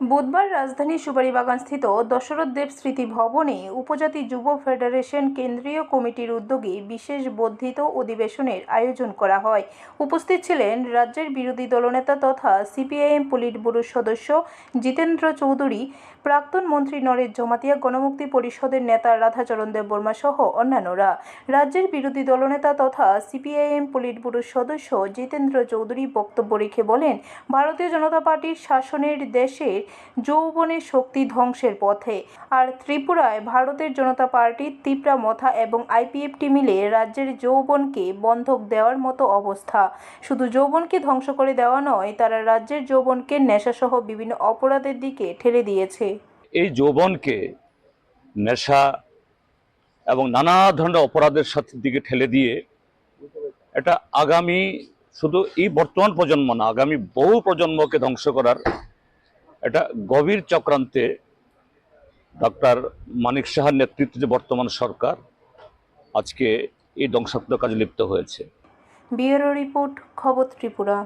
বুধবার রাজধানীর সুপারিবাগানস্থিত দশরথ দেব স্মৃতি ভবনে উপজাতি যুব ফেডারেশন কেন্দ্রীয় কমিটির উদ্যোগে বিশেষ বর্ধিত অধিবেশনের আয়োজন করা হয়। উপস্থিত ছিলেন রাজ্যের বিরোধী দলনেতা তথা সিপিআইএম পুলিট ব্যুরোর সদস্য জিতেন্দ্র চৌধুরী, প্রাক্তন মন্ত্রী নরেশ জমাতিয়া, গণমুক্তি পরিষদের নেতা রাধাচরণ দেব বর্মা সহ অন্যান্যরা। রাজ্যের বিরোধী দলনেতা তথা সিপিআইএম পুলিট ব্যুরোর সদস্য জিতেন্দ্র চৌধুরী বক্তব্য রেখে বলেন, ভারতীয় জনতা পার্টির শাসনের দেশের যৌবনের শক্তি ধ্বংসের পথে। আর ত্রিপুরায় ভারতের জনতা পার্টির তিপ্রা মথা এবং আইপিএফটি মিলে রাজ্যের যৌবনকে বন্ধক দেওয়ার মতো অবস্থা। শুধু যৌবনকে ধ্বংস করে দেওয়া নয়, তারা রাজ্যের যৌবনকে নেশাসহ বিভিন্ন অপরাধের দিকে ঠেলে দিয়েছে। এই যৌবনকে নেশা এবং নানা ধরনের অপরাধের সাথে দিকে ঠেলে দিয়ে এটা আগামী শুধু এই বর্তমান প্রজন্ম না, আগামী বহু প্রজন্মকে ধ্বংস করার এটা গভীর চক্রান্তে ডক্টর মানিক সাহার নেতৃত্বে যে বর্তমান সরকার, আজকে এই ধ্বংসাত্মক কাজে লিপ্ত হয়েছে। বিয়ের রিপোর্ট, খবর ত্রিপুরা।